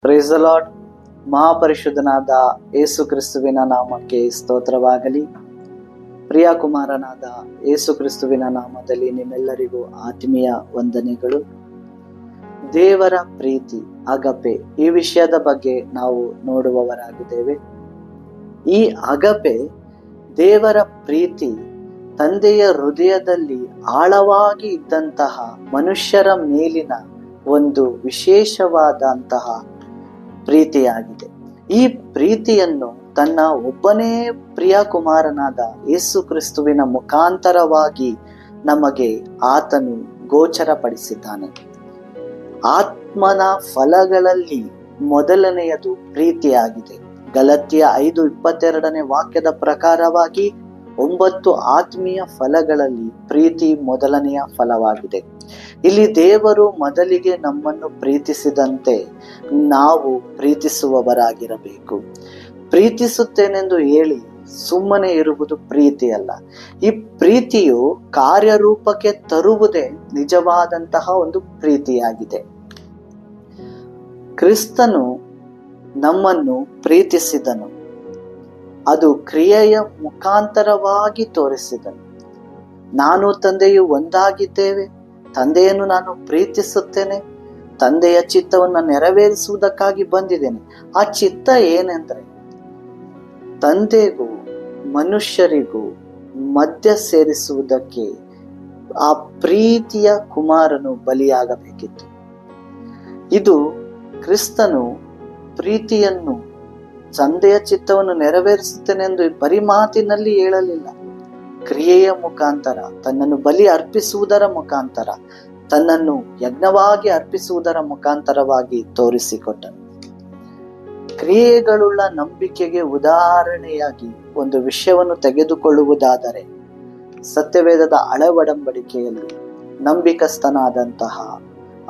Price lord ಮಹಾಪರಿಶುದ್ಧನಾದ ಏಸು ಕ್ರಿಸ್ತುವಿನ ನಾಮಕ್ಕೆ ಸ್ತೋತ್ರವಾಗಲಿ. ಪ್ರಿಯ ಕುಮಾರನಾದ ಏಸು ಕ್ರಿಸ್ತುವಿನ ನಾಮದಲ್ಲಿ ನಿಮ್ಮೆಲ್ಲರಿಗೂ ಆತ್ಮೀಯ ವಂದನೆಗಳು. ದೇವರ ಪ್ರೀತಿ, ಅಗಪೆ ಈ ವಿಷಯದ ಬಗ್ಗೆ ನಾವು ನೋಡುವವರಾಗಿದ್ದೇವೆ. ಈ ಅಗಪೆ ದೇವರ ಪ್ರೀತಿ ತಂದೆಯ ಹೃದಯದಲ್ಲಿ ಆಳವಾಗಿ ಇದ್ದಂತಹ ಮನುಷ್ಯರ ಮೇಲಿನ ಒಂದು ವಿಶೇಷವಾದಂತಹ ಪ್ರೀತಿಯಾಗಿದೆ. ಈ ಪ್ರೀತಿಯನ್ನು ತನ್ನ ಒಬ್ಬನೇ ಪ್ರಿಯ ಕುಮಾರನಾದ ಯೇಸು ಕ್ರಿಸ್ತುವಿನ ಮುಖಾಂತರವಾಗಿ ನಮಗೆ ಆತನು ಗೋಚರಪಡಿಸಿದ್ದಾನೆ. ಆತ್ಮನ ಫಲಗಳಲ್ಲಿ ಮೊದಲನೆಯದು ಪ್ರೀತಿಯಾಗಿದೆ. ಗಲತಿಯ ಐದು ಇಪ್ಪತ್ತೆರಡನೇ ವಾಕ್ಯದ ಪ್ರಕಾರವಾಗಿ ಒಂಬತ್ತು ಆತ್ಮೀಯ ಫಲಗಳಲ್ಲಿ ಪ್ರೀತಿ ಮೊದಲನೆಯ ಫಲವಾಗಿದೆ. ಇಲ್ಲಿ ದೇವರು ಮೊದಲಿಗೆ ನಮ್ಮನ್ನು ಪ್ರೀತಿಸಿದಂತೆ ನಾವು ಪ್ರೀತಿಸುವವರಾಗಿರಬೇಕು. ಪ್ರೀತಿಸುತ್ತೇನೆಂದು ಹೇಳಿ ಸುಮ್ಮನೆ ಇರುವುದು ಪ್ರೀತಿ ಅಲ್ಲ ಈ ಪ್ರೀತಿಯು ಕಾರ್ಯರೂಪಕ್ಕೆ ತರುವುದೇ ನಿಜವಾದಂತಹ ಒಂದು ಪ್ರೀತಿಯಾಗಿದೆ. ಕ್ರಿಸ್ತನು ನಮ್ಮನ್ನು ಪ್ರೀತಿಸಿದನು. ಅದು ಕ್ರಿಯೆಯ ಮುಖಾಂತರವಾಗಿ ತೋರಿಸಿದನು. ನಾನು ತಂದೆಯು ಒಂದಾಗಿದ್ದೇವೆ, ತಂದೆಯನ್ನು ನಾನು ಪ್ರೀತಿಸುತ್ತೇನೆ, ತಂದೆಯ ಚಿತ್ತವನ್ನು ನೆರವೇರಿಸುವುದಕ್ಕಾಗಿ ಬಂದಿದ್ದೇನೆ. ಆ ಚಿತ್ತ ಏನೆಂದರೆ, ತಂದೆಗೂ ಮನುಷ್ಯರಿಗೂ ಮಧ್ಯ ಸೇರಿಸುವುದಕ್ಕೆ ಆ ಪ್ರೀತಿಯ ಕುಮಾರನು ಬಲಿಯಾಗಬೇಕಿತ್ತು. ಇದು ಕ್ರಿಸ್ತನು ಪ್ರೀತಿಯನ್ನು ತಂದೆಯ ಚಿತ್ತವನ್ನು ನೆರವೇರಿಸುತ್ತೇನೆ ಎಂದು ಬರಿ ಮಾತಿನಲ್ಲಿ ಹೇಳಲಿಲ್ಲ. ಕ್ರಿಯೆಯ ಮುಖಾಂತರ, ತನ್ನನ್ನು ಬಲಿ ಅರ್ಪಿಸುವುದರ ಮುಖಾಂತರ, ತನ್ನನ್ನು ಯಜ್ಞವಾಗಿ ಅರ್ಪಿಸುವುದರ ಮುಖಾಂತರವಾಗಿ ತೋರಿಸಿಕೊಟ್ಟನು. ಕ್ರಿಯೆಗಳುಳ್ಳ ನಂಬಿಕೆಗೆ ಉದಾಹರಣೆಯಾಗಿ ಒಂದು ವಿಷಯವನ್ನು ತೆಗೆದುಕೊಳ್ಳುವುದಾದರೆ, ಸತ್ಯವೇದದ ಅಳವಡಂಬಡಿಕೆಯಲ್ಲಿ ನಂಬಿಕಸ್ಥನಾದಂತಹ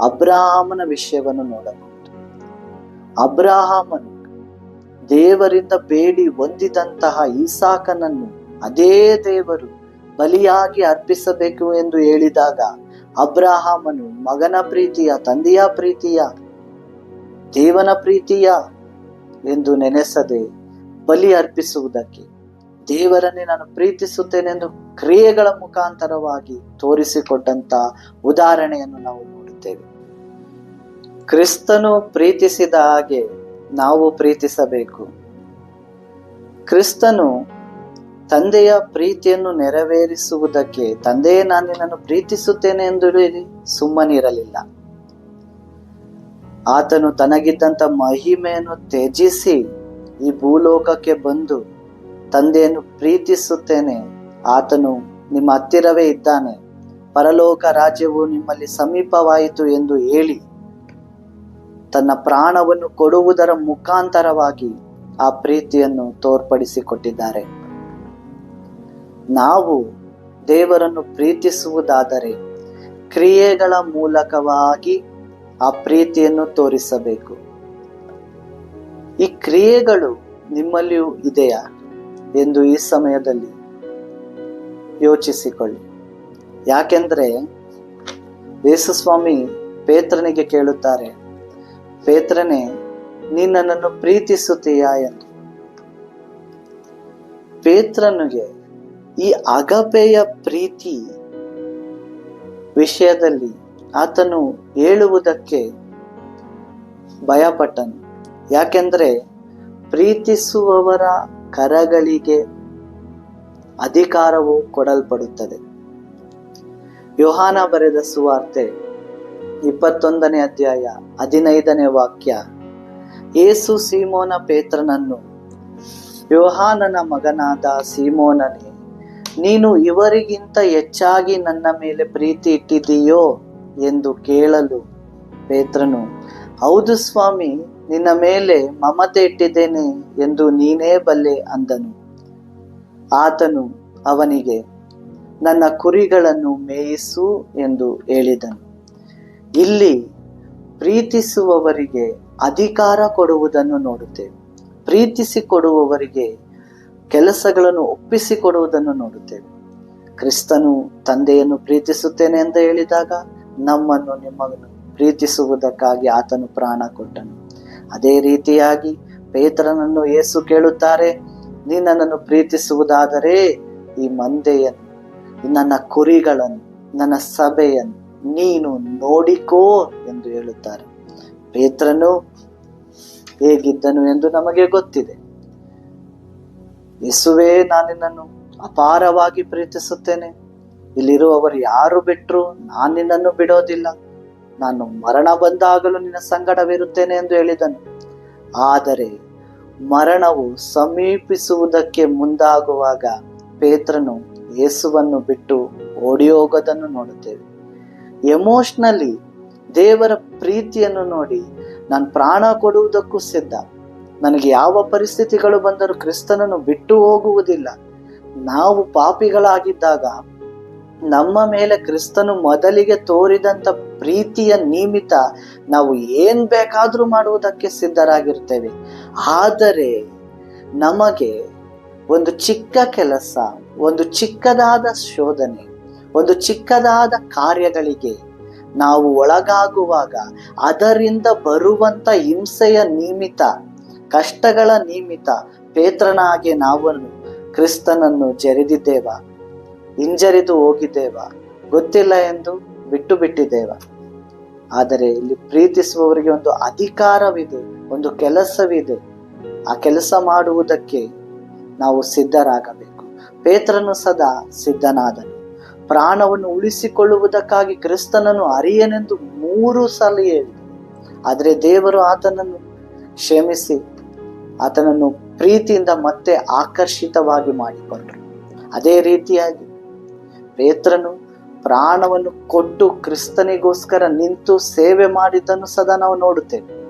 ಅಬ್ರಾಹಮನ ವಿಷಯವನ್ನು ನೋಡಬಹುದು. ಅಬ್ರಾಹಮನು ದೇವರಿಂದ ಬೇಡಿ ಹೊಂದಿದಂತಹ ಈಸಾಕನನ್ನು ಅದೇ ದೇವರು ಬಲಿಯಾಗಿ ಅರ್ಪಿಸಬೇಕು ಎಂದು ಹೇಳಿದಾಗ ಅಬ್ರಾಹಾಮನು ಮಗನ ಪ್ರೀತಿಯ, ತಂದೆಯ ಪ್ರೀತಿಯ, ದೇವನ ಪ್ರೀತಿಯ ಎಂದು ನೆನೆಸದೆ ಬಲಿ ಅರ್ಪಿಸುವುದಕ್ಕೆ ದೇವರನ್ನೇ ನಾನು ಪ್ರೀತಿಸುತ್ತೇನೆಂದು ಕ್ರಿಯೆಗಳ ಮುಖಾಂತರವಾಗಿ ತೋರಿಸಿಕೊಟ್ಟಂತ ಉದಾಹರಣೆಯನ್ನು ನಾವು ನೋಡುತ್ತೇವೆ ಕ್ರಿಸ್ತನು ಪ್ರೀತಿಸಿದ ಹಾಗೆ ನಾವು ಪ್ರೀತಿಸಬೇಕು. ಕ್ರಿಸ್ತನು ತಂದೆಯ ಪ್ರೀತಿಯನ್ನು ನೆರವೇರಿಸುವುದಕ್ಕೆ ತಂದೆಯೇ ನಾನು ನಿನ್ನನ್ನು ಪ್ರೀತಿಸುತ್ತೇನೆ ಎಂದು ಸುಮ್ಮನಿರಲಿಲ್ಲ ಆತನು ತನಗಿದ್ದಂತ ಮಹಿಮೆಯನ್ನು ತ್ಯಜಿಸಿ ಈ ಭೂಲೋಕಕ್ಕೆ ಬಂದು ತಂದೆಯನ್ನು ಪ್ರೀತಿಸುತ್ತೇನೆ. ಆತನು ನಿಮ್ಮ ಹತ್ತಿರವೇ ಇದ್ದಾನೆ. ಪರಲೋಕ ರಾಜ್ಯವು ನಿಮ್ಮಲ್ಲಿ ಸಮೀಪವಾಯಿತು ಎಂದು ಹೇಳಿ ತನ್ನ ಪ್ರಾಣವನ್ನು ಕೊಡುವುದರ ಮುಖಾಂತರವಾಗಿ ಆ ಪ್ರೀತಿಯನ್ನು ತೋರ್ಪಡಿಸಿಕೊಟ್ಟಿದ್ದಾರೆ. ನಾವು ದೇವರನ್ನು ಪ್ರೀತಿಸುವುದಾದರೆ ಕ್ರಿಯೆಗಳ ಮೂಲಕವಾಗಿ ಆ ಪ್ರೀತಿಯನ್ನು ತೋರಿಸಬೇಕು. ಈ ಕ್ರಿಯೆಗಳು ನಿಮ್ಮಲ್ಲಿಯೂ ಇದೆಯಾ ಎಂದು ಈ ಸಮಯದಲ್ಲಿ ಯೋಚಿಸಿಕೊಳ್ಳಿ. ಯಾಕೆಂದ್ರೆ ಯೇಸುಸ್ವಾಮಿ ಪೇತ್ರನಿಗೆ ಕೇಳುತ್ತಾರೆ ಪೇತ್ರನೇ, ನನ್ನನ್ನು ಪ್ರೀತಿಸುತ್ತೀಯಾ ಎಂದು. ಪೇತ್ರನಿಗೆ ಈ ಅಗಪೆಯ ಪ್ರೀತಿ ವಿಷಯದಲ್ಲಿ ಆತನು ಹೇಳುವುದಕ್ಕೆ ಭಯಪಟ್ಟನು. ಯಾಕೆಂದ್ರೆ ಪ್ರೀತಿಸುವವರ ಕರಗಳಿಗೆ ಅಧಿಕಾರವು ಕೊಡಲ್ಪಡುತ್ತದೆ. ಯೋಹಾನ ಬರೆದ ಸುವಾರ್ತೆ ಇಪ್ಪತ್ತೊಂದನೇ ಅಧ್ಯಾಯ ಹದಿನೈದನೇ ವಾಕ್ಯ. ಏಸು ಸೀಮೋನ ಪೇತ್ರನನ್ನು, ಯೋಹಾನನ ಮಗನಾದ ಸೀಮೋನನೇ, ನೀನು ಇವರಿಗಿಂತ ಹೆಚ್ಚಾಗಿ ನನ್ನ ಮೇಲೆ ಪ್ರೀತಿ ಇಟ್ಟಿದೀಯೋ ಎಂದು ಕೇಳಲು ಪೇತ್ರನು, ಹೌದು ಸ್ವಾಮಿ, ನಿನ್ನ ಮೇಲೆ ಮಮತೆ ಇಟ್ಟಿದ್ದೇನೆ ಎಂದು ನೀನೇ ಬಲ್ಲೆ ಅಂದನು. ಆತನು ಅವನಿಗೆ, ನನ್ನ ಕುರಿಗಳನ್ನು ಮೇಯಿಸು ಎಂದು ಹೇಳಿದನು. ಇಲ್ಲಿ ಪ್ರೀತಿಸುವವರಿಗೆ ಅಧಿಕಾರ ಕೊಡುವುದನ್ನು ನೋಡುತ್ತೇವೆ. ಪ್ರೀತಿಸಿಕೊಡುವವರಿಗೆ ಕೆಲಸಗಳನ್ನು ಒಪ್ಪಿಸಿಕೊಡುವುದನ್ನು ನೋಡುತ್ತೇವೆ. ಕ್ರಿಸ್ತನು ತಂದೆಯನ್ನು ಪ್ರೀತಿಸುತ್ತೇನೆ ಎಂದು ಹೇಳಿದಾಗ ನಮ್ಮನ್ನು ನಿಮ್ಮನ್ನು ಪ್ರೀತಿಸುವುದಕ್ಕಾಗಿ ಆತನು ಪ್ರಾಣ ಕೊಟ್ಟನು. ಅದೇ ರೀತಿಯಾಗಿ ಪೇತ್ರನನ್ನು ಏಸು ಕೇಳುತ್ತಾರೆ, ನೀ ನನ್ನನ್ನು ಪ್ರೀತಿಸುವುದಾದರೆ ಈ ಮಂದೆಯನ್ನು ನನ್ನ ಕುರಿಗಳನ್ನು, ನನ್ನ ಸಭೆಯನ್ನು ನೀನು ನೋಡಿಕೋ ಎಂದು ಹೇಳುತ್ತಾರೆ. ಪೇತ್ರನು ಹೇಗಿದ್ದನು ಎಂದು ನಮಗೆ ಗೊತ್ತಿದೆ. ಯೇಸುವೇ, ನಾನು ನಿನ್ನನ್ನು ಅಪಾರವಾಗಿ ಪ್ರೀತಿಸುತ್ತೇನೆ. ಇಲ್ಲಿರುವವರು ಯಾರು ಬಿಟ್ಟರು ನಾನು ನಿನ್ನನ್ನು ಬಿಡೋದಿಲ್ಲ. ನಾನು ಮರಣ ಬಂದಾಗಲೂ ನಿನ್ನ ಸಂಗಡವಿರುತ್ತೇನೆ ಎಂದು ಹೇಳಿದನು. ಆದರೆ ಮರಣವು ಸಮೀಪಿಸುವುದಕ್ಕೆ ಮುಂದಾಗುವಾಗ ಪೇತ್ರನು ಯೇಸುವನ್ನು ಬಿಟ್ಟು ಓಡಿ ಹೋಗೋದನ್ನು ನೋಡುತ್ತೇವೆ. ಎಮೋಷ್ನಲಿ ದೇವರ ಪ್ರೀತಿಯನ್ನು ನೋಡಿ ನಾನು ಪ್ರಾಣ ಕೊಡುವುದಕ್ಕೂ ಸಿದ್ಧ. ನನಗೆ ಯಾವ ಪರಿಸ್ಥಿತಿಗಳು ಬಂದರೂ ಕ್ರಿಸ್ತನನ್ನು ಬಿಟ್ಟು ಹೋಗುವುದಿಲ್ಲ. ನಾವು ಪಾಪಿಗಳಾಗಿದ್ದಾಗ ನಮ್ಮ ಮೇಲೆ ಕ್ರಿಸ್ತನು ಮೊದಲಿಗೆ ತೋರಿದಂತ ಪ್ರೀತಿಯ ನಿಮಿತ್ತ ನಾವು ಏನ್ ಬೇಕಾದರೂ ಮಾಡುವುದಕ್ಕೆ ಸಿದ್ಧರಾಗಿರ್ತೇವೆ. ಆದರೆ ನಮಗೆ ಒಂದು ಚಿಕ್ಕ ಕೆಲಸ, ಒಂದು ಚಿಕ್ಕದಾದ ಶೋಧನೆ ಒಂದು ಚಿಕ್ಕದಾದ ಕಾರ್ಯಗಳಿಗೆ ನಾವು ಒಳಗಾಗುವಾಗ ಅದರಿಂದ ಬರುವಂತ ಹಿಂಸೆಯ ನಿಮಿತ್ತ, ಕಷ್ಟಗಳ ನಿಮಿತ್ತ ಪೇತ್ರನಾಗಿ ನಾವನ್ನು ನಾವು ಕ್ರಿಸ್ತನನ್ನು ಜರಿದಿದ್ದೇವ, ಹಿಂಜರಿದು ಹೋಗಿದ್ದೇವ, ಗೊತ್ತಿಲ್ಲ ಎಂದು ಬಿಟ್ಟು ಬಿಟ್ಟಿದ್ದೇವ. ಆದರೆ ಇಲ್ಲಿ ಪ್ರೀತಿಸುವವರಿಗೆ ಒಂದು ಅಧಿಕಾರವಿದೆ, ಒಂದು ಕೆಲಸವಿದೆ. ಆ ಕೆಲಸ ಮಾಡುವುದಕ್ಕೆ ನಾವು ಸಿದ್ಧರಾಗಬೇಕು. ಪೇತ್ರನು ಸದಾ ಸಿದ್ಧನಾದನು. ಪ್ರಾಣವನ್ನು ಉಳಿಸಿಕೊಳ್ಳುವುದಕ್ಕಾಗಿ ಕ್ರಿಸ್ತನನ್ನು ಅರಿಯನೆಂದು ಮೂರು ಸಲ ಹೇಳಿದ. ಆದರೆ ದೇವರು ಆತನನ್ನು ಕ್ಷಮಿಸಿ, ಆತನನ್ನು ಪ್ರೀತಿಯಿಂದ ಮತ್ತೆ ಆಕರ್ಷಿತವಾಗಿ ಮಾಡಿಕೊಂಡರು. ಅದೇ ರೀತಿಯಾಗಿ ಪೇತ್ರನು ಪ್ರಾಣವನ್ನು ಕೊಟ್ಟು ಕ್ರಿಸ್ತನಿಗೋಸ್ಕರ ನಿಂತು ಸೇವೆ ಮಾಡಿದ್ದನ್ನು ಸದಾ ನಾವು ನೋಡುತ್ತೇವೆ.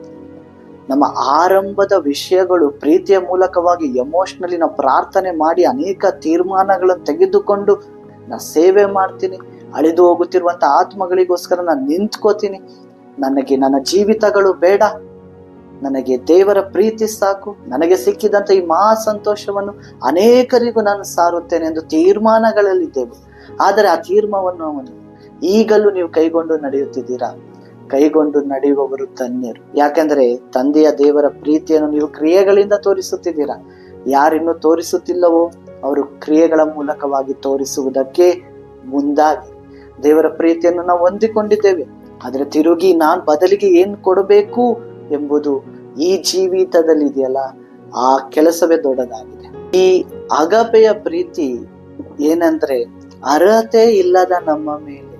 ನಮ್ಮ ಆರಂಭದ ವಿಷಯಗಳು ಪ್ರೀತಿಯ ಮೂಲಕವಾಗಿ ಎಮೋಷನಲಿ ನಾವು ಪ್ರಾರ್ಥನೆ ಮಾಡಿ ಅನೇಕ ತೀರ್ಮಾನಗಳನ್ನು ತೆಗೆದುಕೊಂಡು ನಾ ಸೇವೆ ಮಾಡ್ತೀನಿ, ಅಳಿದು ಹೋಗುತ್ತಿರುವಂತ ಆತ್ಮಗಳಿಗೋಸ್ಕರ ನಾನು ನಿಂತ್ಕೋತೀನಿ. ನನಗೆ ನನ್ನ ಜೀವಿತಗಳು ಬೇಡ. ನನಗೆ ದೇವರ ಪ್ರೀತಿ ಸಾಕು. ನನಗೆ ಸಿಕ್ಕಿದಂತ ಈ ಮಹಾ ಸಂತೋಷವನ್ನು ಅನೇಕರಿಗೂ ನಾನು ಸಾರುತ್ತೇನೆ ಎಂದು ತೀರ್ಮಾನಗಳಲ್ಲಿದ್ದೆವು ಆದರೆ ಆ ತೀರ್ಮಾನವನ್ನು ಈಗಲೂ ನೀವು ಕೈಗೊಂಡು ನಡೆಯುತ್ತಿದ್ದೀರಾ? ಕೈಗೊಂಡು ನಡೆಯುವವರು ಧನ್ಯರು. ಯಾಕೆಂದರೆ ತಂದೆಯ ದೇವರ ಪ್ರೀತಿಯನ್ನು ನೀವು ಕ್ರಿಯೆಗಳಿಂದ ತೋರಿಸುತ್ತಿದ್ದೀರಾ? ಯಾರಿನ್ನೂ ತೋರಿಸುತ್ತಿಲ್ಲವೋ? ಅವರು ಕ್ರಿಯೆಗಳ ಮೂಲಕವಾಗಿ ತೋರಿಸುವುದಕ್ಕೆ ಮುಂದಾಗಿ. ದೇವರ ಪ್ರೀತಿಯನ್ನು ನಾವು ಹೊಂದಿಕೊಂಡಿದ್ದೇವೆ. ಆದರೆ ತಿರುಗಿ ನಾನು ಬದಲಿಗೆ ಏನು ಕೊಡಬೇಕು ಎಂಬುದು ಈ ಜೀವಿತದಲ್ಲಿ ಇದೆಯಲ್ಲ, ಆ ಕೆಲಸವೇ ದೊಡ್ಡದಾಗಿದೆ. ಈ ಅಗಪೆಯ ಪ್ರೀತಿ ಏನಂದ್ರೆ ಅರ್ಹತೆ ಇಲ್ಲದ ನಮ್ಮ ಮೇಲೆ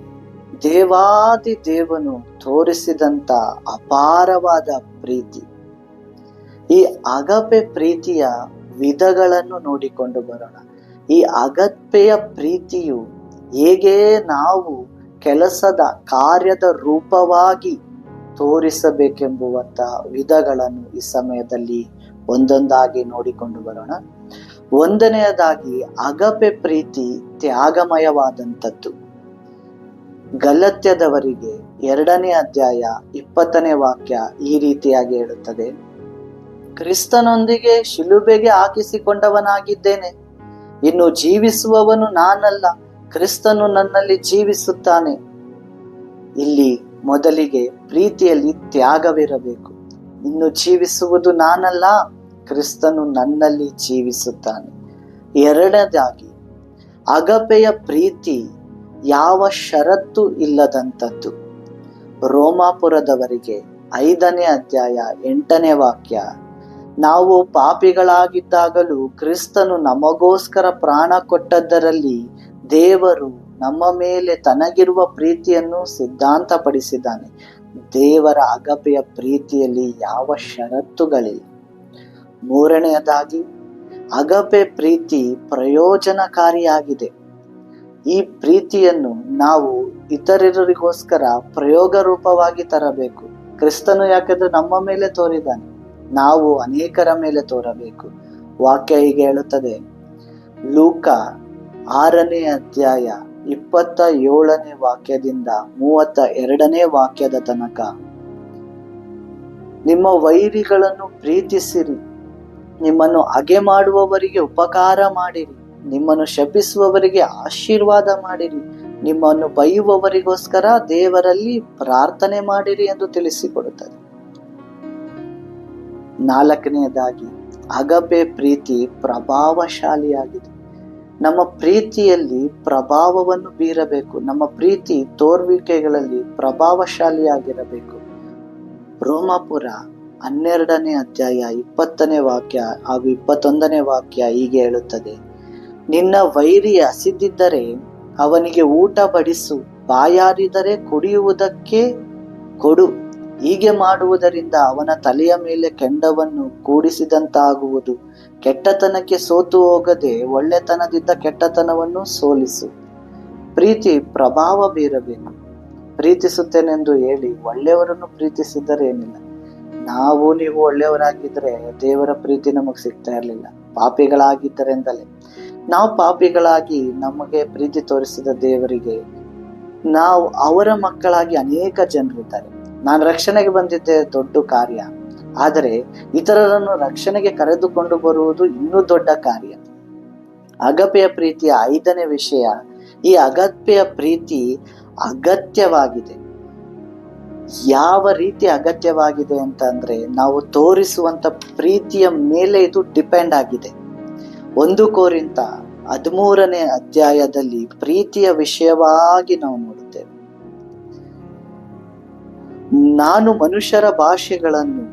ದೇವಾದಿ ದೇವನು ತೋರಿಸಿದಂತ ಅಪಾರವಾದ ಪ್ರೀತಿ. ಈ ಅಗಪೆ ಪ್ರೀತಿಯ ವಿಧಗಳನ್ನು ನೋಡಿಕೊಂಡು ಬರೋಣ. ಈ ಅಗತ್ಯೆಯ ಪ್ರೀತಿಯು ಹೇಗೆ ನಾವು ಕೆಲಸದ ಕಾರ್ಯದ ರೂಪವಾಗಿ ತೋರಿಸಬೇಕೆಂಬುವಂತಹ ವಿಧಗಳನ್ನು ಈ ಸಮಯದಲ್ಲಿ ಒಂದೊಂದಾಗಿ ನೋಡಿಕೊಂಡು ಬರೋಣ. ಒಂದನೆಯದಾಗಿ ಅಗಪೆ ಪ್ರೀತಿ ತ್ಯಾಗಮಯವಾದಂಥದ್ದು. ಗಲತ್ಯದವರಿಗೆ ಎರಡನೇ ಅಧ್ಯಾಯ ಇಪ್ಪತ್ತನೇ ವಾಕ್ಯ ಈ ರೀತಿಯಾಗಿ ಹೇಳುತ್ತದೆ. ಕ್ರಿಸ್ತನೊಂದಿಗೆ ಶಿಲುಬೆಗೆ ಹಾಕಿಸಿಕೊಂಡವನಾಗಿದ್ದೇನೆ. ಇನ್ನು ಜೀವಿಸುವವನು ನಾನಲ್ಲ, ಕ್ರಿಸ್ತನು ನನ್ನಲ್ಲಿ ಜೀವಿಸುತ್ತಾನೆ. ಇಲ್ಲಿ ಮೊದಲಿಗೆ ಪ್ರೀತಿಯಲ್ಲಿ ತ್ಯಾಗವಿರಬೇಕು. ಇನ್ನು ಜೀವಿಸುವುದು ನಾನಲ್ಲ, ಕ್ರಿಸ್ತನು ನನ್ನಲ್ಲಿ ಜೀವಿಸುತ್ತಾನೆ. ಎರಡನೇದಾಗಿ, ಅಗಪೆಯ ಪ್ರೀತಿ ಯಾವ ಷರತ್ತು ಇಲ್ಲದಂಥದ್ದು. ರೋಮಾಪುರದವರಿಗೆ ಐದನೇ ಅಧ್ಯಾಯ ಎಂಟನೇ ವಾಕ್ಯ. ನಾವು ಪಾಪಿಗಳಾಗಿದ್ದಾಗಲೂ ಕ್ರಿಸ್ತನು ನಮಗೋಸ್ಕರ ಪ್ರಾಣ ಕೊಟ್ಟದ್ದರಲ್ಲಿ ದೇವರು ನಮ್ಮ ಮೇಲೆ ತನಗಿರುವ ಪ್ರೀತಿಯನ್ನು ಸಿದ್ಧಾಂತಪಡಿಸಿದ್ದಾನೆ. ದೇವರ ಅಗಪೆಯ ಪ್ರೀತಿಯಲ್ಲಿ ಯಾವ ಷರತ್ತುಗಳಿಲ್ಲ. ಮೂರನೆಯದಾಗಿ, ಅಗಪೆ ಪ್ರೀತಿ ಪ್ರಯೋಜನಕಾರಿಯಾಗಿದೆ. ಈ ಪ್ರೀತಿಯನ್ನು ನಾವು ಇತರರಿಗೋಸ್ಕರ ಪ್ರಯೋಗ ರೂಪವಾಗಿ ತರಬೇಕು. ಕ್ರಿಸ್ತನು ಯಾಕಂದ್ರೆ ನಮ್ಮ ಮೇಲೆ ತೋರಿದಾನೆ ನಾವು ಅನೇಕರ ಮೇಲೆ ತೋರಬೇಕು. ವಾಕ್ಯ ಹೀಗೆ ಹೇಳುತ್ತದೆ. ಲೂಕ ಆರನೇ ಅಧ್ಯಾಯ ಇಪ್ಪತ್ತ ಏಳನೇ ವಾಕ್ಯದಿಂದ ಮೂವತ್ತ ಎರಡನೇ ವಾಕ್ಯದ ತನಕ. ನಿಮ್ಮ ವೈರಿಗಳನ್ನು ಪ್ರೀತಿಸಿರಿ. ನಿಮ್ಮನ್ನು ಹಗೆ ಮಾಡುವವರಿಗೆ ಉಪಕಾರ ಮಾಡಿರಿ. ನಿಮ್ಮನ್ನು ಶಪಿಸುವವರಿಗೆ ಆಶೀರ್ವಾದ ಮಾಡಿರಿ. ನಿಮ್ಮನ್ನು ಬೈಯುವವರಿಗೋಸ್ಕರ ದೇವರಲ್ಲಿ ಪ್ರಾರ್ಥನೆ ಮಾಡಿರಿ ಎಂದು ತಿಳಿಸಿಕೊಡುತ್ತದೆ. ನಾಲ್ಕನೆಯದಾಗಿ ಅಗಬೆ ಪ್ರೀತಿ ಪ್ರಭಾವಶಾಲಿಯಾಗಿದೆ. ನಮ್ಮ ಪ್ರೀತಿಯಲ್ಲಿ ಪ್ರಭಾವವನ್ನು ಬೀರಬೇಕು. ನಮ್ಮ ಪ್ರೀತಿ ತೋರ್ವಿಕೆಗಳಲ್ಲಿ ಪ್ರಭಾವಶಾಲಿಯಾಗಿರಬೇಕು. ರೋಮಾಪುರ ಹನ್ನೆರಡನೇ ಅಧ್ಯಾಯ ಇಪ್ಪತ್ತನೇ ವಾಕ್ಯ ಹಾಗೂ ಇಪ್ಪತ್ತೊಂದನೇ ವಾಕ್ಯ ಹೀಗೆ ಹೇಳುತ್ತದೆ. ನಿನ್ನ ವೈರಿ ಹಸಿದಿದ್ದರೆ ಅವನಿಗೆ ಊಟ ಬಡಿಸು ಬಾಯಾರಿದರೆ ಕುಡಿಯುವುದಕ್ಕೆ ಕೊಡು. ಹೀಗೆ ಮಾಡುವುದರಿಂದ ಅವನ ತಲೆಯ ಮೇಲೆ ಕೆಂಡವನ್ನು ಕೂಡಿಸಿದಂತಾಗುವುದು. ಕೆಟ್ಟತನಕ್ಕೆ ಸೋತು ಹೋಗದೆ ಒಳ್ಳೆತನದಿಂದ ಕೆಟ್ಟತನವನ್ನು ಸೋಲಿಸು. ಪ್ರೀತಿ ಪ್ರಭಾವ ಬೀರಬೇಕು. ಪ್ರೀತಿಸುತ್ತೇನೆಂದು ಹೇಳಿ ಒಳ್ಳೆಯವರನ್ನು ಪ್ರೀತಿಸಿದರೇನಿಲ್ಲ ನಾವು ನೀವು ಒಳ್ಳೆಯವರಾಗಿದ್ದರೆ ದೇವರ ಪ್ರೀತಿ ನಮಗೆ ಸಿಗ್ತಾ ಇರಲಿಲ್ಲ. ಪಾಪಿಗಳಾಗಿದ್ದರೆಂದಲೇ. ನಾವು ಪಾಪಿಗಳಾಗಿ ನಮಗೆ ಪ್ರೀತಿ ತೋರಿಸಿದ ದೇವರಿಗೆ ನಾವು ಅವರ ಮಕ್ಕಳಾಗಿ ಅನೇಕ ಜನರಿದ್ದಾರೆ. ನಾನು ರಕ್ಷಣೆಗೆ ಬಂದಿದ್ದೆ ದೊಡ್ಡ ಕಾರ್ಯ. ಆದರೆ ಇತರರನ್ನು ರಕ್ಷಣೆಗೆ ಕರೆದುಕೊಂಡು ಬರುವುದು ಇನ್ನೂ ದೊಡ್ಡ ಕಾರ್ಯ. ಅಗಪೆಯ ಪ್ರೀತಿಯ ಐದನೇ ವಿಷಯ, ಈ ಅಗಪೆಯ ಪ್ರೀತಿ ಅಗತ್ಯವಾಗಿದೆ. ಯಾವ ರೀತಿ ಅಗತ್ಯವಾಗಿದೆ ಅಂತಂದ್ರೆ, ನಾವು ತೋರಿಸುವಂತ ಪ್ರೀತಿಯ ಮೇಲೆ ಇದು ಡಿಪೆಂಡ್ ಆಗಿದೆ. ಒಂದು ಕೋರಿಂತ ಹದಿಮೂರನೇ ಅಧ್ಯಾಯದಲ್ಲಿ ಪ್ರೀತಿಯ ವಿಷಯವಾಗಿ ನಾವು ನೋಡುತ್ತೇವೆ. ನಾನು ಮನುಷ್ಯರ ಭಾಷೆಗಳನ್ನು,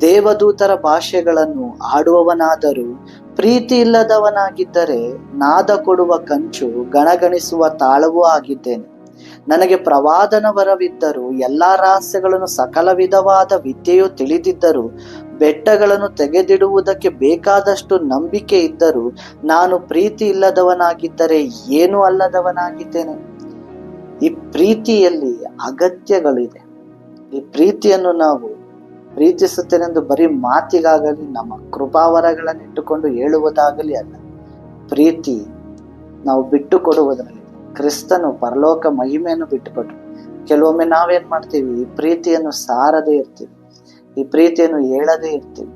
ದೇವದೂತರ ಭಾಷೆಗಳನ್ನು ಆಡುವವನಾದರೂ, ಪ್ರೀತಿ ಇಲ್ಲದವನಾಗಿದ್ದರೆ ನಾದ ಕೊಡುವ ಕಂಚು ಗಣಗಣಿಸುವ ತಾಳವೂ ಆಗಿದ್ದೇನೆ. ನನಗೆ ಪ್ರವಾದನ ವರವಿದ್ದರೂ, ಎಲ್ಲಾ ರಹಸ್ಯಗಳನ್ನು ಸಕಲ ವಿಧವಾದ ವಿದ್ಯೆಯು ತಿಳಿದಿದ್ದರೂ, ಬೆಟ್ಟಗಳನ್ನು ತೆಗೆದಿಡುವುದಕ್ಕೆ ಬೇಕಾದಷ್ಟು ನಂಬಿಕೆ ಇದ್ದರೂ, ನಾನು ಪ್ರೀತಿ ಇಲ್ಲದವನಾಗಿದ್ದರೆ ಏನೂ ಅಲ್ಲದವನಾಗಿದ್ದೇನೆ. ಈ ಪ್ರೀತಿಯಲ್ಲಿ ಅಗತ್ಯಗಳಿದೆ. ಈ ಪ್ರೀತಿಯನ್ನು ನಾವು ಪ್ರೀತಿಸುತ್ತೇನೆಂದು ಬರೀ ಮಾತಿಗಾಗಲಿ, ನಮ್ಮ ಕೃಪಾವರಗಳನ್ನಿಟ್ಟುಕೊಂಡು ಹೇಳುವುದಾಗಲಿ ಅಲ್ಲ, ಪ್ರೀತಿ ನಾವು ಬಿಟ್ಟು ಕೊಡುವುದರಲ್ಲಿ ಕ್ರಿಸ್ತನು ಪರಲೋಕ ಮಹಿಮೆಯನ್ನು ಬಿಟ್ಟುಕೊಟ್ರು. ಕೆಲವೊಮ್ಮೆ ನಾವೇನ್ ಮಾಡ್ತೀವಿ? ಈ ಪ್ರೀತಿಯನ್ನು ಸಾರದೇ ಇರ್ತೀವಿ. ಈ ಪ್ರೀತಿಯನ್ನು ಹೇಳದೇ ಇರ್ತೀವಿ.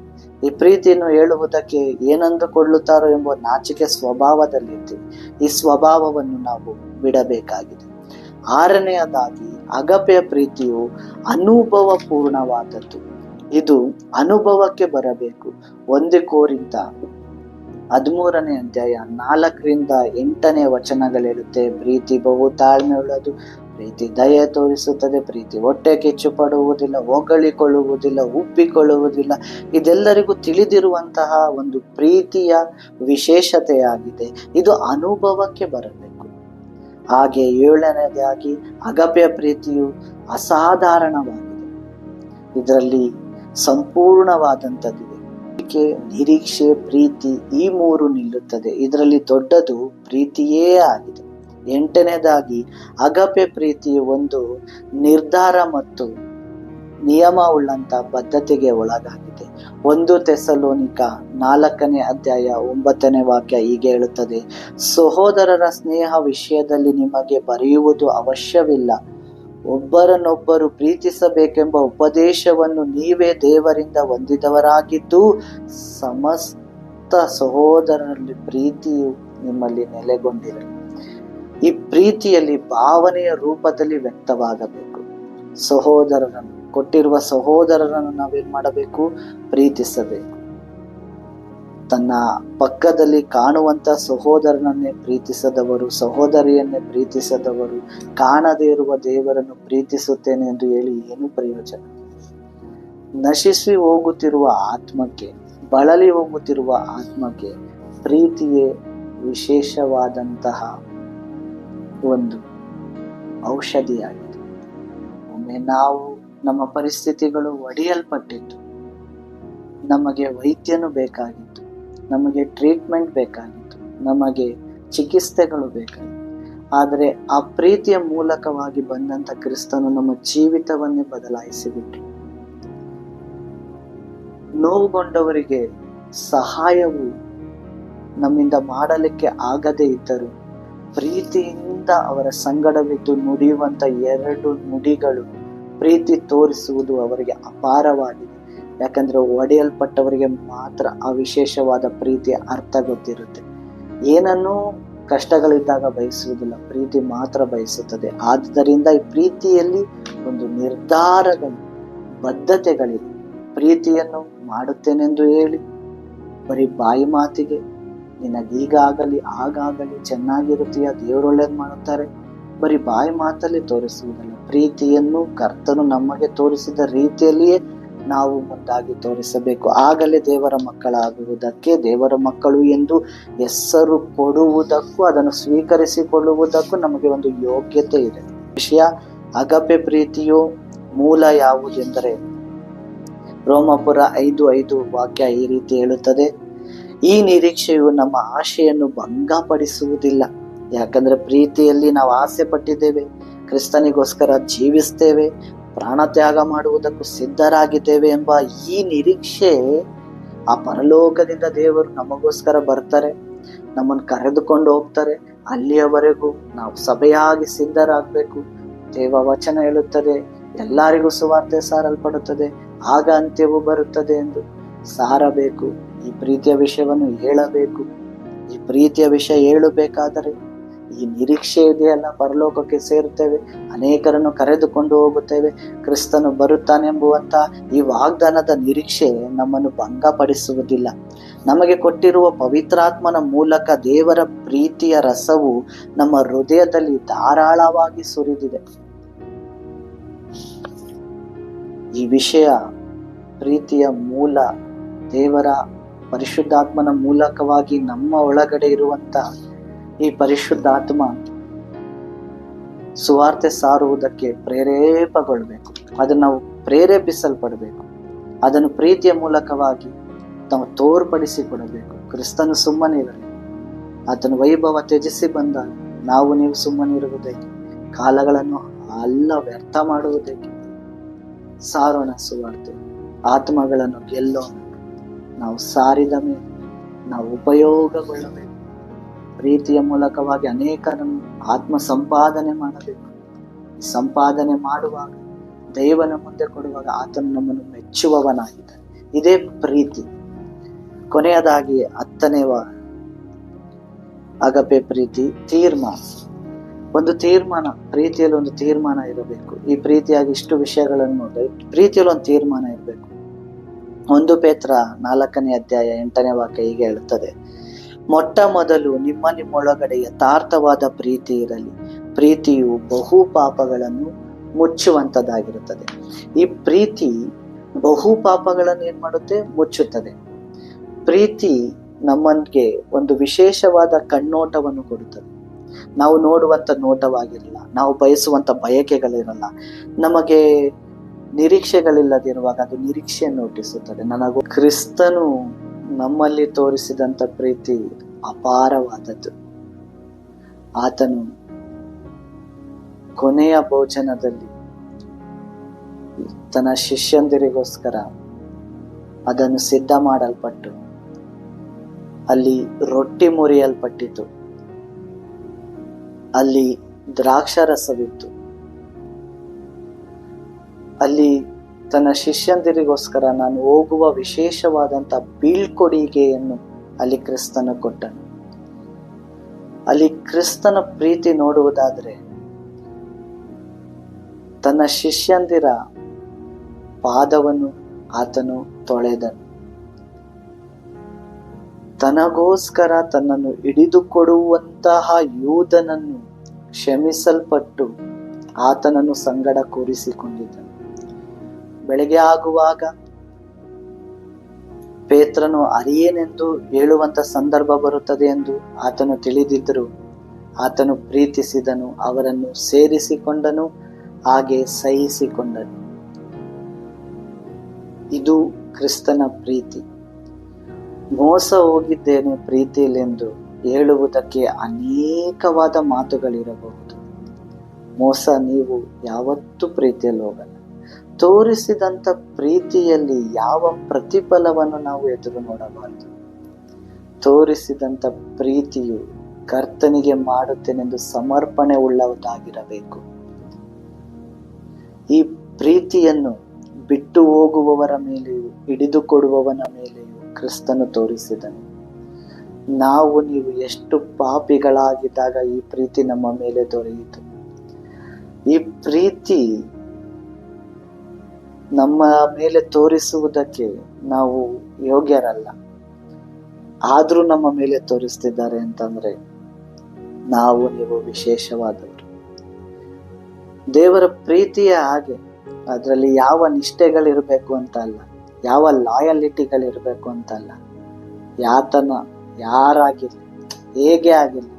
ಈ ಪ್ರೀತಿಯನ್ನು ಹೇಳುವುದಕ್ಕೆ ಏನಂದುಕೊಳ್ಳುತ್ತಾರೋ ಎಂಬ ನಾಚಿಕೆ ಸ್ವಭಾವದಲ್ಲಿ ಇರ್ತೀವಿ ಈ ಸ್ವಭಾವವನ್ನು ನಾವು ಬಿಡಬೇಕಾಗಿದೆ. ಆರನೆಯದಾಗಿ ಅಗಪೆಯ ಪ್ರೀತಿಯು ಅನುಭವ ಪೂರ್ಣವಾದದ್ದು ಇದು ಅನುಭವಕ್ಕೆ ಬರಬೇಕು. ಒಂದೇ ಕೋರಿಂದ ಹದಿಮೂರನೇ ಅಧ್ಯಾಯ ನಾಲ್ಕರಿಂದ ಎಂಟನೇ ವಚನಗಳಿರುತ್ತೆ ಪ್ರೀತಿ ಬಹು ತಾಳ್ಮೆ ಉಳ್ಳದು, ಪ್ರೀತಿ ದಯೆ ತೋರಿಸುತ್ತದೆ, ಪ್ರೀತಿ ಹೊಟ್ಟೆ ಕೆಚ್ಚು ಪಡುವುದಿಲ್ಲ, ಹೊಗಳಿಕೊಳ್ಳುವುದಿಲ್ಲ, ಉಬ್ಬಿಕೊಳ್ಳುವುದಿಲ್ಲ. ಇದೆಲ್ಲರಿಗೂ ತಿಳಿದಿರುವಂತಹ ಒಂದು ಪ್ರೀತಿಯ ವಿಶೇಷತೆಯಾಗಿದೆ. ಇದು ಅನುಭವಕ್ಕೆ ಬರಬೇಕು. ಹಾಗೆ ಏಳನೇದಾಗಿ ಅಗಪೆಯ ಪ್ರೀತಿಯು ಅಸಾಧಾರಣವಾಗಿದೆ. ಇದರಲ್ಲಿ ಸಂಪೂರ್ಣವಾದಂಥದ್ದಿದೆ ನಿರೀಕ್ಷೆ, ಪ್ರೀತಿ ಈ ಮೂರು ನಿಲ್ಲುತ್ತದೆ. ಇದರಲ್ಲಿ ದೊಡ್ಡದು ಪ್ರೀತಿಯೇ ಆಗಿದೆ. ಎಂಟನೇದಾಗಿ ಅಗಪೆ ಪ್ರೀತಿಯು ಒಂದು ನಿರ್ಧಾರ ಮತ್ತು ನಿಯಮ ಉಳ್ಳಂತ ಬದ್ಧತೆಗೆ ಒಳಗಾಗಿದೆ. ಒಂದು ತೆಸಲೋನಿಕ ನಾಲ್ಕನೇ ಅಧ್ಯಾಯ ಒಂಬತ್ತನೇ ವಾಕ್ಯ ಹೀಗೆ ಹೇಳುತ್ತದೆ, ಸಹೋದರರ ಸ್ನೇಹ ವಿಷಯದಲ್ಲಿ ನಿಮಗೆ ಬರೆಯುವುದು ಅವಶ್ಯವಿಲ್ಲ. ಒಬ್ಬರನ್ನೊಬ್ಬರು ಪ್ರೀತಿಸಬೇಕೆಂಬ ಉಪದೇಶವನ್ನು ನೀವೇ ದೇವರಿಂದ ಹೊಂದಿದವರಾಗಿದ್ದು, ಸಮಸ್ತ ಸಹೋದರರಲ್ಲಿ ಪ್ರೀತಿಯು ನಿಮ್ಮಲ್ಲಿ ನೆಲೆಗೊಂಡಿರಲಿ. ಈ ಪ್ರೀತಿಯಲ್ಲಿ ಭಾವನೆಯ ರೂಪದಲ್ಲಿ ವ್ಯಕ್ತವಾಗಬೇಕು. ಸಹೋದರರನ್ನು ಕೊಟ್ಟಿರುವ ಸಹೋದರರನ್ನು ನಾವೇನ್ ಮಾಡಬೇಕು? ಪ್ರೀತಿಸಬೇಕು. ತನ್ನ ಪಕ್ಕದಲ್ಲಿ ಕಾಣುವಂತ ಸಹೋದರನನ್ನೇ ಪ್ರೀತಿಸದವರು, ಸಹೋದರಿಯನ್ನೇ ಪ್ರೀತಿಸದವರು, ಕಾಣದೇ ಇರುವ ದೇವರನ್ನು ಪ್ರೀತಿಸುತ್ತೇನೆ ಎಂದು ಹೇಳಿ ಏನು ಪ್ರಯೋಜನ? ನಶಿಸಿ ಹೋಗುತ್ತಿರುವ ಆತ್ಮಕ್ಕೆ, ಬಳಲಿ ಹೋಗುತ್ತಿರುವ ಆತ್ಮಕ್ಕೆ ಪ್ರೀತಿಯೇ ವಿಶೇಷವಾದಂತಹ ಒಂದು ಔಷಧಿಯಾಗಿದೆ. ಒಮ್ಮೆ ನಾವು ನಮ್ಮ ಪರಿಸ್ಥಿತಿಗಳು ಒಡೆಯಲ್ಪಟ್ಟಿತ್ತು. ನಮಗೆ ವೈದ್ಯನು ಬೇಕಾಗಿತ್ತು. ನಮಗೆ ಟ್ರೀಟ್ಮೆಂಟ್ ಬೇಕಾಗಿತ್ತು. ನಮಗೆ ಚಿಕಿತ್ಸೆಗಳು ಬೇಕಾಗಿತ್ತು. ಆದರೆ ಆ ಪ್ರೀತಿಯ ಮೂಲಕವಾಗಿ ಬಂದಂತ ಕ್ರಿಸ್ತನು ನಮ್ಮ ಜೀವಿತವನ್ನೇ ಬದಲಾಯಿಸಿಬಿಟ್ರು. ನೋವುಗೊಂಡವರಿಗೆ ಸಹಾಯವು ನಮ್ಮಿಂದ ಮಾಡಲಿಕ್ಕೆ ಆಗದೇ ಇದ್ದರು ಪ್ರೀತಿಯಿಂದ ಅವರ ಸಂಗಡವಿದ್ದು ನುಡಿಯುವಂತ ಎರಡು ನುಡಿಗಳು ಪ್ರೀತಿ ತೋರಿಸುವುದು ಅವರಿಗೆ ಅಪಾರವಾಗಿದೆ. ಯಾಕಂದ್ರೆ ಒಡೆಯಲ್ಪಟ್ಟವರಿಗೆ ಮಾತ್ರ ಆ ವಿಶೇಷವಾದ ಪ್ರೀತಿಯ ಅರ್ಥ ಗೊತ್ತಿರುತ್ತೆ. ಏನನ್ನೂ ಕಷ್ಟಗಳಿದ್ದಾಗ ಬಯಸುವುದಿಲ್ಲ, ಪ್ರೀತಿ ಮಾತ್ರ ಬಯಸುತ್ತದೆ. ಆದ್ದರಿಂದ ಈ ಪ್ರೀತಿಯಲ್ಲಿ ಒಂದು ನಿರ್ಧಾರಗಳು ಬದ್ಧತೆಗಳಿವೆ ಪ್ರೀತಿಯನ್ನು ಮಾಡುತ್ತೇನೆಂದು ಹೇಳಿ, ಬರೀ ಬಾಯಿ ಮಾತಿಗೆ, ನಿನಗೀಗಾಗಲಿ, ಆಗಾಗಲಿ, ಚೆನ್ನಾಗಿರುತ್ತೀಯ ದೇವರೊಳ್ಳೇದು ಮಾಡುತ್ತಾರೆ ಬರೀ ಬಾಯಿ ಮಾತಲ್ಲಿ ತೋರಿಸುವುದಲ್ಲ, ಪ್ರೀತಿಯನ್ನು ಕರ್ತನು ನಮಗೆ ತೋರಿಸಿದ ರೀತಿಯಲ್ಲಿಯೇ ನಾವು ಮುಂದಾಗಿ ತೋರಿಸಬೇಕು. ಆಗಲೇ ದೇವರ ಮಕ್ಕಳಾಗುವುದಕ್ಕೆ, ದೇವರ ಮಕ್ಕಳು ಎಂದು ಹೆಸರು ಕೊಡುವುದಕ್ಕೂ, ಅದನ್ನು ಸ್ವೀಕರಿಸಿಕೊಳ್ಳುವುದಕ್ಕೂ ನಮಗೆ ಒಂದು ಯೋಗ್ಯತೆ ಇದೆ. ವಿಷಯ, ಅಗಪೆ ಪ್ರೀತಿಯು ಮೂಲ ಯಾವುದೆಂದರೆ, ರೋಮಪುರ ಐದು ಐದು ವಾಕ್ಯ ಈ ರೀತಿ ಹೇಳುತ್ತದೆ, ಈ ನಿರೀಕ್ಷೆಯು ನಮ್ಮ ಆಶೆಯನ್ನು ಭಂಗಪಡಿಸುವುದಿಲ್ಲ. ಯಾಕಂದ್ರೆ ಪ್ರೀತಿಯಲ್ಲಿ ನಾವು ಆಸೆ ಪಟ್ಟಿದ್ದೇವೆ, ಕ್ರಿಸ್ತನಿಗೋಸ್ಕರ ಜೀವಿಸ್ತೇವೆ, ಪ್ರಾಣ ತ್ಯಾಗ ಮಾಡುವುದಕ್ಕೂ ಸಿದ್ಧರಾಗಿದ್ದೇವೆ ಎಂಬ ಈ ನಿರೀಕ್ಷೆ ಆ ಪರಲೋಕದಿಂದ ದೇವರು ನಮಗೋಸ್ಕರ ಬರ್ತಾರೆ, ನಮ್ಮನ್ನು ಕರೆದುಕೊಂಡು ಹೋಗ್ತಾರೆ. ಅಲ್ಲಿಯವರೆಗೂ ನಾವು ಸಭೆಯಾಗಿ ಸಿದ್ಧರಾಗಬೇಕು. ದೇವ ವಚನ ಹೇಳುತ್ತದೆ, ಎಲ್ಲರಿಗೂ ಸುವಾರ್ತೆ ಸಾರಲ್ಪಡುತ್ತದೆ, ಆಗ ಅಂತ್ಯವು ಬರುತ್ತದೆ ಎಂದು ಸಾರಬೇಕು. ಈ ಪ್ರೀತಿಯ ವಿಷಯವನ್ನು ಹೇಳಬೇಕು. ಈ ಪ್ರೀತಿಯ ವಿಷಯ ಹೇಳಬೇಕಾದರೆ ಈ ನಿರೀಕ್ಷೆ ಇದೆಯಲ್ಲ, ಪರಲೋಕಕ್ಕೆ ಸೇರುತ್ತೇವೆ, ಅನೇಕರನ್ನು ಕರೆದುಕೊಂಡು ಹೋಗುತ್ತೇವೆ, ಕ್ರಿಸ್ತನು ಬರುತ್ತಾನೆಂಬುವಂತ ಈ ವಾಗ್ದಾನದ ನಿರೀಕ್ಷೆ ನಮ್ಮನ್ನು ಭಂಗಪಡಿಸುವುದಿಲ್ಲ. ನಮಗೆ ಕೊಟ್ಟಿರುವ ಪವಿತ್ರಾತ್ಮನ ಮೂಲಕ ದೇವರ ಪ್ರೀತಿಯ ರಸವು ನಮ್ಮ ಹೃದಯದಲ್ಲಿ ಧಾರಾಳವಾಗಿ ಸುರಿದಿದೆ. ಈ ವಿಷಯ ಪ್ರೀತಿಯ ಮೂಲ, ದೇವರ ಪರಿಶುದ್ಧಾತ್ಮನ ಮೂಲಕವಾಗಿ ನಮ್ಮ ಒಳಗಡೆ ಇರುವಂತ ಈ ಪರಿಶುದ್ಧಾತ್ಮ ಸುವಾರ್ತೆ ಸಾರುವುದಕ್ಕೆ ಪ್ರೇರೇಪಗೊಳ್ಬೇಕು ಅದನ್ನು ನಾವು ಪ್ರೇರೇಪಿಸಲ್ಪಡಬೇಕು. ಅದನ್ನು ಪ್ರೀತಿಯ ಮೂಲಕವಾಗಿ ತಾವು ತೋರ್ಪಡಿಸಿಕೊಡಬೇಕು. ಕ್ರಿಸ್ತನು ಸುಮ್ಮನಿರಲಿ ಆತನ ವೈಭವ ತ್ಯಜಿಸಿ ಬಂದಾಗ ನಾವು ನೀವು ಸುಮ್ಮನಿರುವುದಕ್ಕೆ ಕಾಲಗಳನ್ನು ಅಲ್ಲ ವ್ಯರ್ಥ ಮಾಡುವುದಕ್ಕೆ ಸಾರೋಣ ಸುವಾರ್ತೆ. ಆತ್ಮಗಳನ್ನು ಗೆಲ್ಲೋಣ. ನಾವು ಸಾರಿದ ಮೇಲೆ ನಾವು ಉಪಯೋಗಗೊಳ್ಳಬೇಕು. ಪ್ರೀತಿಯ ಮೂಲಕವಾಗಿ ಅನೇಕರನ್ನು ಆತ್ಮ ಸಂಪಾದನೆ ಮಾಡಬೇಕು. ಸಂಪಾದನೆ ಮಾಡುವಾಗ, ದೈವನ ಮುಂದೆ ಕೊಡುವಾಗ ಆತನು ನಮ್ಮನ್ನು ಮೆಚ್ಚುವವನಾಗಿದ್ದಾನೆ ಇದೇ ಪ್ರೀತಿ. ಕೊನೆಯದಾಗಿ ಹತ್ತನೇ ಅಗಪೆ ಪ್ರೀತಿ, ತೀರ್ಮಾನ. ಒಂದು ತೀರ್ಮಾನ, ಪ್ರೀತಿಯಲ್ಲಿ ಒಂದು ತೀರ್ಮಾನ ಇರಬೇಕು. ಈ ಪ್ರೀತಿಯಾಗಿ ಇಷ್ಟು ವಿಷಯಗಳನ್ನು ಪ್ರೀತಿಯಲ್ಲಿ ಒಂದು ತೀರ್ಮಾನ ಇರಬೇಕು. ಒಂದು ಪೇತ್ರ ನಾಲ್ಕನೇ ಅಧ್ಯಾಯ ಎಂಟನೇ ವಾಕ್ಯ ಹೀಗೆ ಹೇಳುತ್ತದೆ. ಮೊಟ್ಟ ಮೊದಲು ನಿಮ್ಮ ನಿಮ್ಮೊಳಗಡೆ ಯಥಾರ್ಥವಾದ ಪ್ರೀತಿ ಇರಲಿ. ಪ್ರೀತಿಯು ಬಹು ಪಾಪಗಳನ್ನು ಮುಚ್ಚುವಂಥದ್ದಾಗಿರುತ್ತದೆ ಈ ಪ್ರೀತಿ ಬಹು ಪಾಪಗಳನ್ನು ಏನ್ ಮಾಡುತ್ತೆ? ಮುಚ್ಚುತ್ತದೆ. ಪ್ರೀತಿ ನಮ್ಮನ್ಗೆ ಒಂದು ವಿಶೇಷವಾದ ಕಣ್ಣೋಟವನ್ನು ಕೊಡುತ್ತದೆ. ನಾವು ನೋಡುವಂತ ನೋಟವಾಗಿರಲ್ಲ, ನಾವು ಬಯಸುವಂತ ಬಯಕೆಗಳಿರಲ್ಲ. ನಮಗೆ ನಿರೀಕ್ಷೆಗಳಿಲ್ಲದಿರುವಾಗ ಅದು ನಿರೀಕ್ಷೆಯನ್ನು ಹುಟ್ಟಿಸುತ್ತದೆ. ನನಗೂ ಕ್ರಿಸ್ತನು ನಮ್ಮಲ್ಲಿ ತೋರಿಸಿದಂತ ಪ್ರೀತಿ ಅಪಾರವಾದದ್ದು. ಆತನು ಕೊನೆಯ ಭೋಜನದಲ್ಲಿ ತನ್ನ ಶಿಷ್ಯಂದಿರಿಗೋಸ್ಕರ ಅದನ್ನು ಸಿದ್ಧ ಮಾಡಲ್ಪಟ್ಟು ಅಲ್ಲಿ ರೊಟ್ಟಿ ಮುರಿಯಲ್ಪಟ್ಟಿತು. ಅಲ್ಲಿ ದ್ರಾಕ್ಷಾರಸವಿತ್ತು. ಅಲ್ಲಿ ತನ್ನ ಶಿಷ್ಯಂದಿರಿಗೋಸ್ಕರ ನಾನು ಹೋಗುವ ವಿಶೇಷವಾದಂತ ಬೀಳ್ಕೊಡುಗೆಯನ್ನು ಅಲ್ಲಿ ಕ್ರಿಸ್ತನು ಕೊಟ್ಟನು. ಅಲ್ಲಿ ಕ್ರಿಸ್ತನ ಪ್ರೀತಿ ನೋಡುವುದಾದ್ರೆ ತನ್ನ ಶಿಷ್ಯಂದಿರ ಪಾದವನ್ನು ಆತನು ತೊಳೆದನು. ತನಗೋಸ್ಕರ ತನ್ನನ್ನು ಹಿಡಿದುಕೊಡುವಂತಹ ಯೋಧನನ್ನು ಕ್ಷಮಿಸಲ್ಪಟ್ಟು ಆತನನ್ನು ಸಂಗಡ ಕೂರಿಸಿಕೊಂಡಿದ್ದನು. ಬೆಳಗ್ಗೆ ಆಗುವಾಗ ಪೇತ್ರನು ಅರಿಯೇನೆಂದು ಹೇಳುವಂತ ಸಂದರ್ಭ ಬರುತ್ತದೆ ಎಂದು ಆತನು ತಿಳಿದಿದ್ದರು. ಆತನು ಪ್ರೀತಿಸಿದನು, ಅವರನ್ನು ಸೇರಿಸಿಕೊಂಡನು, ಹಾಗೆ ಸಹಿಸಿಕೊಂಡನು. ಇದು ಕ್ರಿಸ್ತನ ಪ್ರೀತಿ. ಮೋಸ ಹೋಗಿದ್ದೇನೆ ಪ್ರೀತಿಯಲ್ಲೆಂದು ಹೇಳುವುದಕ್ಕೆ ಅನೇಕವಾದ ಮಾತುಗಳಿರಬಹುದು. ಮೋಸ ನೀವು ಯಾವತ್ತೂ ಪ್ರೀತಿಯಲ್ಲಿ ಹೋಗಲ್ಲ. ತೋರಿಸಿದಂತ ಪ್ರೀತಿಯಲ್ಲಿ ಯಾವ ಪ್ರತಿಫಲವನ್ನು ನಾವು ಎದುರು ನೋಡಬಾರದು. ತೋರಿಸಿದಂತ ಪ್ರೀತಿಯು ಕರ್ತನಿಗೆ ಮಾಡುತ್ತೇನೆಂದು ಸಮರ್ಪಣೆ ಉಳ್ಳವದಾಗಿರಬೇಕು ಈ ಪ್ರೀತಿಯನ್ನು ಬಿಟ್ಟು ಹೋಗುವವರ ಮೇಲೆಯೂ ಹಿಡಿದುಕೊಡುವವನ ಮೇಲೆಯೂ ಕ್ರಿಸ್ತನು ತೋರಿಸಿದನು. ನಾವು ನೀವು ಎಷ್ಟು ಪಾಪಿಗಳಾಗಿದ್ದಾಗ ಈ ಪ್ರೀತಿ ನಮ್ಮ ಮೇಲೆ ದೊರೆಯಿತು. ಈ ಪ್ರೀತಿ ನಮ್ಮ ಮೇಲೆ ತೋರಿಸುವುದಕ್ಕೆ ನಾವು ಯೋಗ್ಯರಲ್ಲ. ಆದರೂ ನಮ್ಮ ಮೇಲೆ ತೋರಿಸ್ತಿದ್ದಾರೆ ಅಂತಂದ್ರೆ ನಾವು ನೀವು ವಿಶೇಷವಾದವರು. ದೇವರ ಪ್ರೀತಿಯ ಹಾಗೆ ಅದರಲ್ಲಿ ಯಾವ ನಿಷ್ಠೆಗಳಿರಬೇಕು ಅಂತ ಅಲ್ಲ ಯಾವ ಲಾಯಲಿಟಿಗಳಿರಬೇಕು ಅಂತ ಅಲ್ಲ ಯಾತನ ಯಾರಾಗಿರಲಿ, ಹೇಗೆ ಆಗಿರಲಿ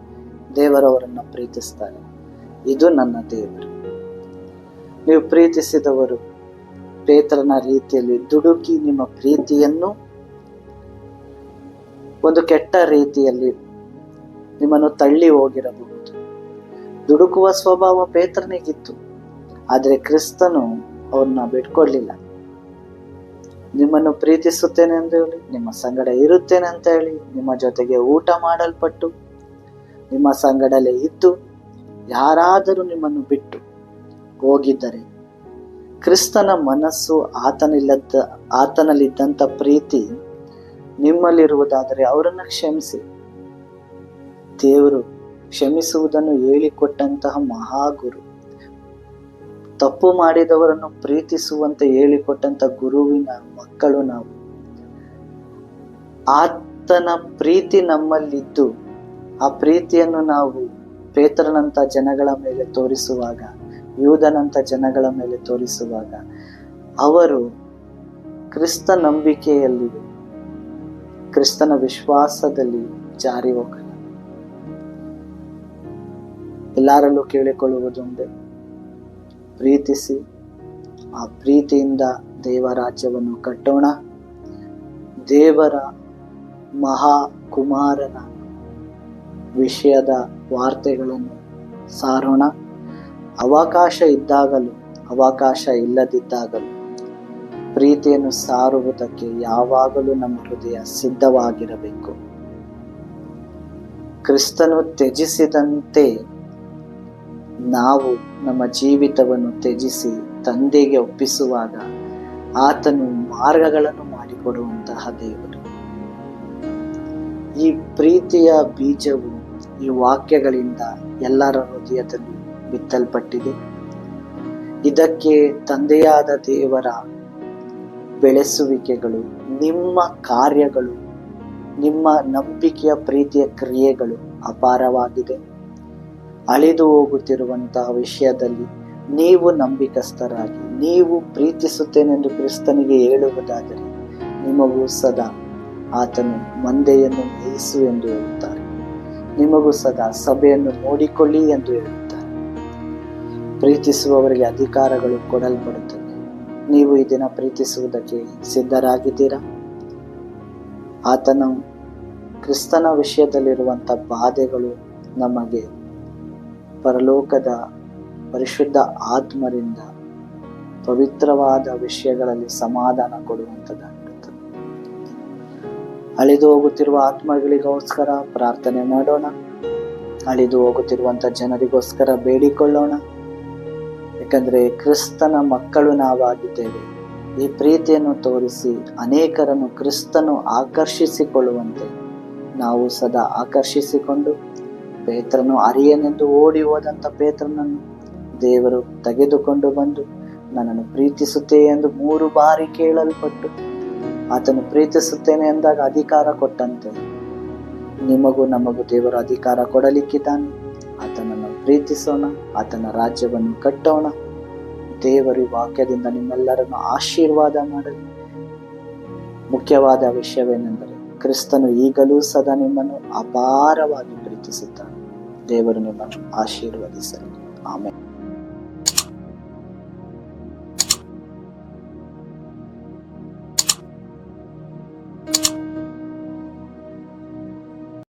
ದೇವರವರನ್ನ ಪ್ರೀತಿಸ್ತಾರೆ. ಇದು ನನ್ನ ದೇವರು. ನೀವು ಪ್ರೀತಿಸಿದವರು ಪೇತ್ರನ ರೀತಿಯಲ್ಲಿ ದುಡುಕಿ ನಿಮ್ಮ ಪ್ರೀತಿಯನ್ನು ಒಂದು ಕೆಟ್ಟ ರೀತಿಯಲ್ಲಿ ನಿಮ್ಮನ್ನು ತಳ್ಳಿ ಹೋಗಿರಬಹುದು. ದುಡುಕುವ ಸ್ವಭಾವ ಪೇತ್ರನಿಗಿತ್ತು. ಆದರೆ ಕ್ರಿಸ್ತನು ಅವನ್ನ ಬಿಟ್ಕೊಡ್ಲಿಲ್ಲ. ನಿಮ್ಮನ್ನು ಪ್ರೀತಿಸುತ್ತೇನೆ ಅಂತ ಹೇಳಿ, ನಿಮ್ಮ ಸಂಗಡ ಇರುತ್ತೇನೆ ಅಂತ ಹೇಳಿ, ನಿಮ್ಮ ಜೊತೆಗೆ ಊಟ ಮಾಡಲ್ಪಟ್ಟು, ನಿಮ್ಮ ಸಂಗಡಲೇ ಇದ್ದು, ಯಾರಾದರೂ ನಿಮ್ಮನ್ನು ಬಿಟ್ಟು ಹೋಗಿದ್ದರೆ ಕ್ರಿಸ್ತನ ಮನಸ್ಸು ಆತನಿಲ್ಲದ ಆತನಲ್ಲಿದ್ದಂಥ ಪ್ರೀತಿ ನಿಮ್ಮಲ್ಲಿರುವುದಾದರೆ ಅವರನ್ನು ಕ್ಷಮಿಸಿ. ದೇವರು ಕ್ಷಮಿಸುವುದನ್ನು ಹೇಳಿಕೊಟ್ಟಂತಹ ಮಹಾಗುರು, ತಪ್ಪು ಮಾಡಿದವರನ್ನು ಪ್ರೀತಿಸುವಂತೆ ಹೇಳಿಕೊಟ್ಟಂತ ಗುರುವಿನ ಮಕ್ಕಳು ನಾವು. ಆತನ ಪ್ರೀತಿ ನಮ್ಮಲ್ಲಿದ್ದು, ಆ ಪ್ರೀತಿಯನ್ನು ನಾವು ಪೇತ್ರನಂತ ಜನಗಳ ಮೇಲೆ ತೋರಿಸುವಾಗ ಯೂದನಂತ ಜನಗಳ ಮೇಲೆ ತೋರಿಸುವಾಗ ಅವರು ಕ್ರಿಸ್ತ ನಂಬಿಕೆಯಲ್ಲಿ ಕ್ರಿಸ್ತನ ವಿಶ್ವಾಸದಲ್ಲಿ ಜಾರಿ ಹೋಗಲ್ಲ. ಎಲ್ಲರಲ್ಲೂ ಕೇಳಿಕೊಳ್ಳುವುದೊಂದೇ ಪ್ರೀತಿಸಿ, ಆ ಪ್ರೀತಿಯಿಂದ ದೇವರಾಜ್ಯವನ್ನು ಕಟ್ಟೋಣ. ದೇವರ ಮಹಾ ಕುಮಾರನ ವಿಷಯದ ವಾರ್ತೆಗಳನ್ನು ಸಾರೋಣ. ಅವಕಾಶ ಇದ್ದಾಗಲೂ, ಅವಕಾಶ ಇಲ್ಲದಿದ್ದಾಗಲೂ, ಪ್ರೀತಿಯನ್ನು ಸಾರುವುದಕ್ಕೆ ಯಾವಾಗಲೂ ನಮ್ಮ ಹೃದಯ ಸಿದ್ಧವಾಗಿರಬೇಕು. ಕ್ರಿಸ್ತನು ತ್ಯಜಿಸಿದಂತೆ ನಾವು ನಮ್ಮ ಜೀವಿತವನ್ನು ತ್ಯಜಿಸಿ ತಂದೆಗೆ ಒಪ್ಪಿಸುವಾಗ ಆತನು ಮಾರ್ಗಗಳನ್ನು ಮಾಡಿಕೊಡುವಂತಹ ದೇವರು. ಈ ಪ್ರೀತಿಯ ಬೀಜವು ಈ ವಾಕ್ಯಗಳಿಂದ ಎಲ್ಲರ ಹೃದಯದಲ್ಲಿ ಬಿತ್ತಲ್ಪಟ್ಟಿದೆ. ಇದಕ್ಕೆ ತಂದೆಯಾದ ದೇವರ ಬೆಳೆಸುವಿಕೆಗಳು, ನಿಮ್ಮ ಕಾರ್ಯಗಳು, ನಿಮ್ಮ ನಂಬಿಕೆಯ ಪ್ರೀತಿಯ ಕ್ರಿಯೆಗಳು ಅಪಾರವಾಗಿದೆ. ಅಳಿದು ಹೋಗುತ್ತಿರುವಂತಹ ವಿಷಯದಲ್ಲಿ ನೀವು ನಂಬಿಕಸ್ಥರಾಗಿ, ನೀವು ಪ್ರೀತಿಸುತ್ತೇನೆಂದು ಕ್ರಿಸ್ತನಿಗೆ ಹೇಳುವುದಾದರೆ ನಿಮಗೂ ಸದಾ ಆತನು ಮಂದೆಯನ್ನು ಮೇಯಿಸು ಎಂದು ಹೇಳುತ್ತಾರೆ. ನಿಮಗೂ ಸದಾ ಸಭೆಯನ್ನು ನೋಡಿಕೊಳ್ಳಿ ಎಂದು ಹೇಳುತ್ತಾರೆ. ಪ್ರೀತಿಸುವವರಿಗೆ ಅಧಿಕಾರಗಳು ಕೊಡಲ್ಪಡುತ್ತವೆ. ನೀವು ಈ ದಿನ ಪ್ರೀತಿಸುವುದಕ್ಕೆ ಸಿದ್ಧರಾಗಿದ್ದೀರಾ? ಆತನ ಕ್ರಿಸ್ತನ ವಿಷಯದಲ್ಲಿರುವಂಥ ಬಾಧೆಗಳು ನಮಗೆ ಪರಲೋಕದ ಪರಿಶುದ್ಧ ಆತ್ಮರಿಂದ ಪವಿತ್ರವಾದ ವಿಷಯಗಳಲ್ಲಿ ಸಮಾಧಾನ ಕೊಡುವಂಥದ್ದಾಗಿರುತ್ತದೆ. ಅಳಿದು ಹೋಗುತ್ತಿರುವ ಆತ್ಮಗಳಿಗೋಸ್ಕರ ಪ್ರಾರ್ಥನೆ ಮಾಡೋಣ. ಅಳಿದು ಹೋಗುತ್ತಿರುವಂಥ ಜನರಿಗೋಸ್ಕರ ಬೇಡಿಕೊಳ್ಳೋಣ. ಯಾಕಂದ್ರೆ ಕ್ರಿಸ್ತನ ಮಕ್ಕಳು ನಾವಾಗಿದ್ದೇವೆ. ಈ ಪ್ರೀತಿಯನ್ನು ತೋರಿಸಿ ಅನೇಕರನ್ನು ಕ್ರಿಸ್ತನು ಆಕರ್ಷಿಸಿಕೊಳ್ಳುವಂತೆ. ನಾವು ಸದಾ ಆಕರ್ಷಿಸಿಕೊಂಡು ಪೇತ್ರನು ಅರಿಯನೆಂದು ಓಡಿ ಹೋದಂಥ ಪೇತ್ರನನ್ನು ದೇವರು ತೆಗೆದುಕೊಂಡು ಬಂದು ನನ್ನನ್ನು ಪ್ರೀತಿಸುತ್ತೆ ಎಂದು ಮೂರು ಬಾರಿ ಕೇಳಲ್ಪಟ್ಟು ಆತನು ಪ್ರೀತಿಸುತ್ತೇನೆ ಎಂದಾಗ ಅಧಿಕಾರ ಕೊಟ್ಟಂತೆ. ನಿಮಗೂ ನಮಗೂ ದೇವರು ಅಧಿಕಾರ ಕೊಡಲಿಕ್ಕಿದ್ದಾನೆ. ಆತನನ್ನು ಪ್ರೀತಿಸೋಣ, ಆತನ ರಾಜ್ಯವನ್ನು ಕಟ್ಟೋಣ. ದೇವರು ವಾಕ್ಯದಿಂದ ನಿಮ್ಮೆಲ್ಲರನ್ನು ಆಶೀರ್ವಾದ ಮಾಡಲಿ. ಮುಖ್ಯವಾದ ವಿಷಯವೇನೆಂದರೆ, ಕ್ರಿಸ್ತನು ಈಗಲೂ ಸದಾ ನಿಮ್ಮನ್ನು ಅಪಾರವಾಗಿ ಪ್ರೀತಿಸುತ್ತಾನೆ. ದೇವರು ನಿಮ್ಮನ್ನು ಆಶೀರ್ವದಿಸಲಿ. ಆಮೇಲೆ